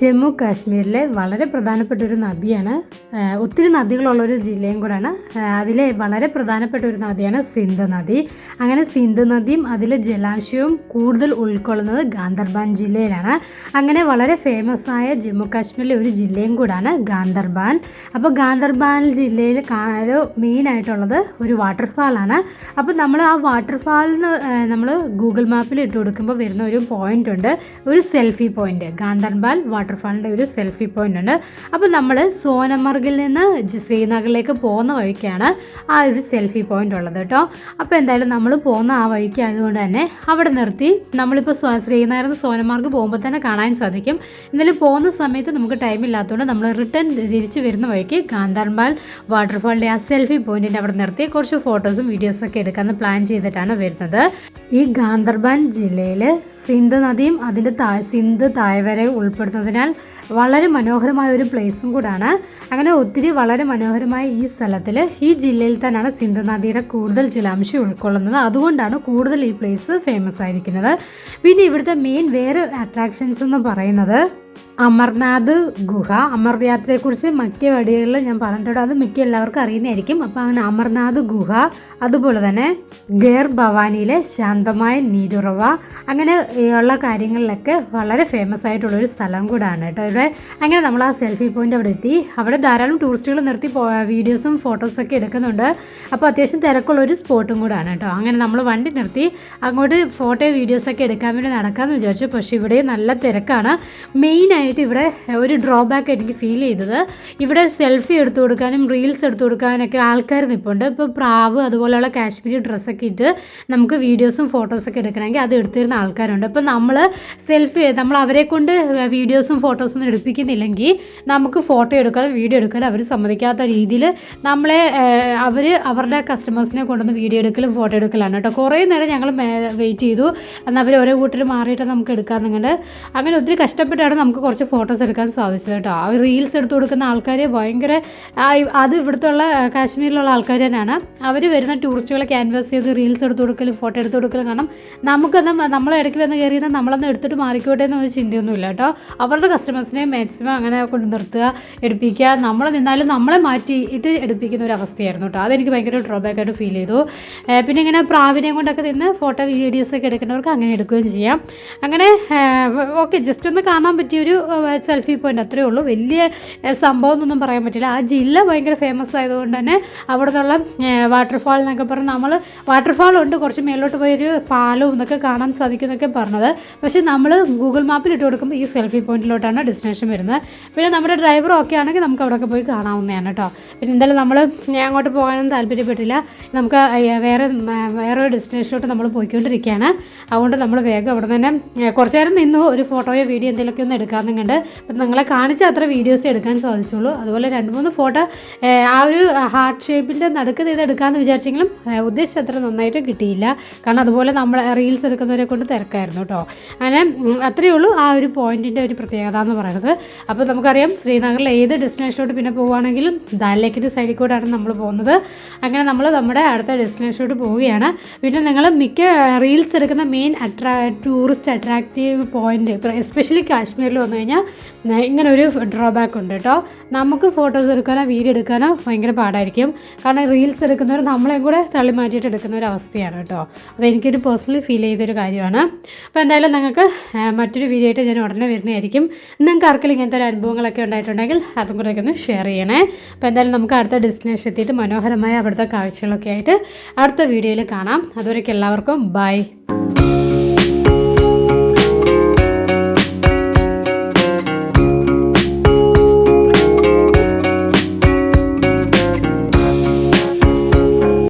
ജമ്മു കാശ്മീരിലെ വളരെ പ്രധാനപ്പെട്ട ഒരു നദിയാണ്. ഒത്തിരി ഒത്തിരി നദികളുള്ളൊരു ജില്ലയും കൂടാണ്. ആ, അതിലെ വളരെ പ്രധാനപ്പെട്ട ഒരു നദിയാണ് സിന്ധു നദി. അങ്ങനെ സിന്ധു നദിയും അതിലെ ജലാശയവും കൂടുതൽ ഉൾക്കൊള്ളുന്നത് ഗാന്ധർബാൻ ജില്ലയിലാണ്. അങ്ങനെ വളരെ ഫേമസ് ആയ ജമ്മു കാശ്മീരിലെ ഒരു ജില്ലയും കൂടാണ് ഗാന്ധർബാൻ അപ്പോൾ ഗാന്ധർബാൻ ജില്ലയിൽ കാണാൻ മെയിനായിട്ടുള്ളത് ഒരു വാട്ടർഫാളാണ്. അപ്പോൾ നമ്മൾ ആ വാട്ടർഫാളിന് നമ്മൾ ഗൂഗിൾ മാപ്പിൽ ഇട്ട് കൊടുക്കുമ്പോൾ വരുന്ന ഒരു പോയിന്റ് ഉണ്ട്. ഒരു സെൽഫി പോയിന്റ് ഗാന്ദർബാൽ വാട്ടർഫാളിന്റെ ഒരു സെൽഫി പോയിന്റ് ഉണ്ട് അപ്പോൾ നമ്മൾ സോനമർഗിൽ നിന്ന് ശ്രീനഗറിലേക്ക് പോകുന്ന വഴിക്കാണ് ആ ഒരു സെൽഫി പോയിന്റ് ഉള്ളത് കേട്ടോ. അപ്പോൾ എന്തായാലും നമ്മൾ പോകുന്ന ആ വഴിക്ക് ആയതുകൊണ്ട് തന്നെ അവിടെ നിർത്തി നമ്മളിപ്പോൾ ശ്രീനഗറിൽ നിന്ന് സോനമാർഗ് പോകുമ്പോൾ തന്നെ കാണാൻ സാധിക്കും. എന്നാലും പോകുന്ന സമയത്ത് നമുക്ക് ടൈം ഇല്ലാത്തതുകൊണ്ട് നമ്മൾ റിട്ടേൺ തിരിച്ചു വരുന്ന വഴിക്ക് ഗാന്ധർബാൽ വാട്ടർഫാളിന്റെ ആ സെൽഫി പോയിന്റിന്റെ അവിടെ നിർത്തി കുറച്ച് ഫോട്ടോസും വീഡിയോസൊക്കെ എടുക്കാമെന്ന് പ്ലാൻ ചെയ്തിട്ടാണ് വരുന്നത്. ഈ ഗാന്ദർബാൻ ജില്ലയിൽ സിന്ധ് നദിയും അതിന്റെ താ സിന്ധ് താഴ്വര ഉൾപ്പെടുന്നതിനാൽ വളരെ മനോഹരമായ ഒരു പ്ലേസും കൂടാണ്. അങ്ങനെ ഒത്തിരി വളരെ മനോഹരമായ ഈ സ്ഥലത്തിൽ ഈ ജില്ലയിൽ തന്നെയാണ് സിന്ധു നദിയുടെ കൂടുതൽ ജലാംശം ഉൾക്കൊള്ളുന്നത്. അതുകൊണ്ടാണ് കൂടുതൽ ഈ പ്ലേസ് ഫേമസ് ആയിരിക്കുന്നത്. പിന്നെ ഇവിടുത്തെ മെയിൻ വേറെ അട്രാക്ഷൻസ് എന്ന് പറയുന്നത് അമർനാഥ് ഗുഹ അമർനാഥിനെക്കുറിച്ച് മിക്ക വടികളിൽ ഞാൻ പറഞ്ഞിട്ടുണ്ട്. അത് മിക്ക എല്ലാവർക്കും അറിയുന്നതായിരിക്കും. അപ്പോൾ അങ്ങനെ അമർനാഥ് ഗുഹ അതുപോലെ തന്നെ ഗേർ ഭവാനിയിലെ ശാന്തമായ നീരുറവ അങ്ങനെ ഉള്ള കാര്യങ്ങളിലൊക്കെ വളരെ ഫേമസ് ആയിട്ടുള്ള ഒരു സ്ഥലം കൂടാണ് കേട്ടോ ഇവിടെ. അങ്ങനെ നമ്മൾ ആ സെൽഫി പോയിന്റ് അവിടെ എത്തി. അവിടെ ധാരാളം ടൂറിസ്റ്റുകൾ നിർത്തി വീഡിയോസും ഫോട്ടോസൊക്കെ എടുക്കുന്നുണ്ട്. അപ്പോൾ അത്യാവശ്യം തിരക്കുള്ള ഒരു സ്പോട്ടും കൂടാണ് കേട്ടോ. അങ്ങനെ നമ്മൾ വണ്ടി നിർത്തി. അങ്ങോട്ട് ഫോട്ടോ വീഡിയോസൊക്കെ എടുക്കാൻ വേണ്ടി നടക്കാമെന്ന് വിചാരിച്ചു. പക്ഷേ ഇവിടെ നല്ല തിരക്കാണ്. മെയിനായിട്ട് ഇവിടെ ഒരു ഡ്രോബാക്ക് എനിക്ക് ഫീൽ ചെയ്തത്. ഇവിടെ സെൽഫി എടുത്തു കൊടുക്കാനും റീൽസ് എടുത്തു കൊടുക്കാനൊക്കെ ആൾക്കാർ നിൽപ്പുണ്ട് ഇപ്പോൾ പ്രാവ് അതുപോലെയുള്ള കാശ്മീരി ഡ്രസ്സൊക്കെ ഇട്ട് നമുക്ക് വീഡിയോസും ഫോട്ടോസൊക്കെ എടുക്കണമെങ്കിൽ അത് എടുത്തിരുന്ന ആൾക്കാരുണ്ട്. അപ്പോൾ നമ്മൾ സെൽഫി നമ്മൾ അവരെ കൊണ്ട് വീഡിയോസും ഫോട്ടോസും എടുപ്പിക്കുന്നില്ലെങ്കിൽ നമുക്ക് ഫോട്ടോ എടുക്കാനും വീഡിയോ എടുക്കാനും അവർ സമ്മതിക്കാത്ത രീതിയിൽ നമ്മളെ അവർ അവരുടെ കസ്റ്റമേഴ്സിനെ കൊണ്ടുവന്ന് വീഡിയോ എടുക്കലും ഫോട്ടോ എടുക്കലാണ് കേട്ടോ. കുറേ നേരം ഞങ്ങൾ വെയിറ്റ് ചെയ്തു. എന്നാൽ അവർ ഓരോ കൂട്ടർ മാറിയിട്ട് നമുക്ക് എടുക്കാമെന്നുണ്ട് അങ്ങനെ ഒത്തിരി കഷ്ടപ്പെട്ടാണ് നമുക്ക് കുറച്ച് ഫോട്ടോസ് എടുക്കാൻ സാധിച്ചത് കേട്ടോ ആ റീൽസ് എടുത്തു കൊടുക്കുന്ന ആൾക്കാർ ഭയങ്കര അത് ഇവിടുത്തെ ഉള്ള കാശ്മീരിലുള്ള ആൾക്കാർ തന്നെയാണ്. അവർ വരുന്ന ടൂറിസ്റ്റുകളെ ക്യാൻവാസ് ചെയ്ത് റീൽസ് എടുത്തു കൊടുക്കലും ഫോട്ടോ എടുത്തു കൊടുക്കലും കാരണം നമുക്കൊന്നും നമ്മളെ ഇടയ്ക്ക് വന്ന് കയറിയാൽ നമ്മളൊന്ന് എടുത്തിട്ട് മാറിക്കോട്ടെ എന്നൊരു ചിന്തയൊന്നുമില്ല കേട്ടോ. അവരുടെ കസ്റ്റമേഴ്സിനെ മാക്സിമം അങ്ങനെ കൊണ്ട് നിർത്തുക എടുപ്പിക്കുക നമ്മൾ നിന്നാലും നമ്മളെ മാറ്റിയിട്ട് എടുപ്പിക്കുന്ന ഒരു അവസ്ഥയായിരുന്നു കേട്ടോ. അതെനിക്ക് ഭയങ്കര ഡ്രോബാക്ക് ആയിട്ട് ഫീൽ ചെയ്തു. പിന്നെ ഇങ്ങനെ പ്രാവിനെയും കൊണ്ടൊക്കെ നിന്ന് ഫോട്ടോ വീഡിയോസ് ഒക്കെ എടുക്കുന്നവർക്ക് അങ്ങനെ എടുക്കുകയും ചെയ്യാം. അങ്ങനെ ഓക്കെ ജസ്റ്റ് ഒന്ന് കാണാൻ പറ്റിയൊരു സെൽഫി പോയിന്റ് അത്രയേ ഉള്ളൂ. വലിയ സംഭവം എന്നൊന്നും പറയാൻ പറ്റില്ല. ആ ജില്ല ഭയങ്കര ഫേമസ് ആയതുകൊണ്ട് തന്നെ അവിടെ നിന്നുള്ള വാട്ടർഫാൾ എന്നൊക്കെ പറഞ്ഞ് നമ്മൾ വാട്ടർഫാൾ ഉണ്ട്. കുറച്ച് മേലോട്ട് പോയൊരു പാലവും എന്നൊക്കെ കാണാൻ സാധിക്കും എന്നൊക്കെ പറഞ്ഞത്. പക്ഷേ നമ്മൾ ഗൂഗിൾ മാപ്പിൽ ഇട്ട് കൊടുക്കുമ്പോൾ ഈ സെൽഫി പോയിന്റിലോട്ടാണ് ഡെസ്റ്റിനേഷൻ വരുന്നത്. പിന്നെ നമ്മുടെ ഡ്രൈവർ ഓക്കെ ആണെങ്കിൽ നമുക്ക് അവിടെയൊക്കെ പോയി കാണാവുന്നതാണ് കേട്ടോ പിന്നെ എന്തായാലും നമ്മൾ അങ്ങോട്ട് പോകാനൊന്നും താല്പര്യപ്പെട്ടില്ല. നമുക്ക് വേറെ വേറെ ഒരു ഡെസ്റ്റിനേഷനിലോട്ട് നമ്മൾ പോയിക്കൊണ്ടിരിക്കുകയാണ്. അതുകൊണ്ട് നമ്മൾ വേഗം അവിടെ തന്നെ കുറച്ച് നേരം നിന്നു. ഒരു ഫോട്ടോയോ വീഡിയോ എന്തെങ്കിലുമൊക്കെ ഒന്ന് എടുക്കാമെന്നുണ്ട് അപ്പം നിങ്ങളെ കാണിച്ച അത്ര വീഡിയോസ് എടുക്കാൻ സാധിച്ചുള്ളൂ. അതുപോലെ രണ്ട് മൂന്ന് ഫോട്ടോ ആ ഒരു ഹാർട്ട് ഷേപ്പിന്റെ നടുക്ക് ചെയ്ത് എടുക്കാമെന്ന് വിചാരിച്ചെങ്കിലും ഉദ്ദേശിച്ച അത്ര നന്നായിട്ട് കിട്ടിയില്ല. കാരണം അതുപോലെ നമ്മൾ റീൽസ് എടുക്കുന്നവരെ കൊണ്ട് തിരക്കായിരുന്നു കേട്ടോ അങ്ങനെ അത്രയേ ഉള്ളൂ ആ ഒരു പോയിന്റിന്റെ ഒരു പ്രത്യേകത എന്ന് പറയുന്നത്. അപ്പോൾ നമുക്കറിയാം ശ്രീനഗറിൽ ഏത് ഡെസ്റ്റിനേഷനോട്ട് പിന്നെ പോവുകയാണെങ്കിലും ദാൽ ലേക്കിന്റെ സൈഡിൽ കൂടെയാണ് നമ്മൾ പോകുന്നത്. അങ്ങനെ നമ്മൾ നമ്മുടെ അടുത്ത ഡെസ്റ്റിനേഷനോട്ട് പോവുകയാണ്. പിന്നെ നിങ്ങൾ മിക്ക റീൽസ് എടുക്കുന്ന മെയിൻ അട്രാ ടൂറിസ്റ്റ് അട്രാക്റ്റീവ് പോയിന്റ് എസ്പെഷ്യലി കാശ്മീരിൽ വന്നു കഴിഞ്ഞാൽ ഇങ്ങനെ ഒരു ഡ്രോബാക്ക് ഉണ്ട് കേട്ടോ നമുക്ക് ഫോട്ടോസ് എടുക്കാനോ വീഡിയോ എടുക്കാനോ ഭയങ്കര പാടായിരിക്കും. കാരണം റീൽസ് എടുക്കുന്നവർ നമ്മളെയും കൂടെ തള്ളി മാറ്റിയിട്ട് എടുക്കുന്ന ഒരു അവസ്ഥയാണ് കേട്ടോ അതെനിക്കൊരു പേഴ്സണലി ഫീൽ ചെയ്തൊരു കാര്യമാണ്. അപ്പോൾ എന്തായാലും നിങ്ങൾക്ക് മറ്റൊരു വീഡിയോ ആയിട്ട് ഞാൻ ഉടനെ വരുന്നതായിരിക്കും. നിങ്ങൾക്ക് ആർക്കെങ്കിലും ഇങ്ങനത്തെ ഒരു അനുഭവങ്ങളൊക്കെ ഉണ്ടായിട്ടുണ്ടെങ്കിൽ അതും കൂടെ ഒന്ന് ഷെയർ ചെയ്യണേ. അപ്പോൾ എന്തായാലും നമുക്ക് അടുത്ത ഡെസ്റ്റിനേഷൻ എത്തിയിട്ട് മനോഹരമായ അവിടുത്തെ കാഴ്ചകളൊക്കെ ആയിട്ട് അടുത്ത വീഡിയോയിൽ കാണാം. അതുവരെയൊക്കെ എല്ലാവർക്കും ബൈ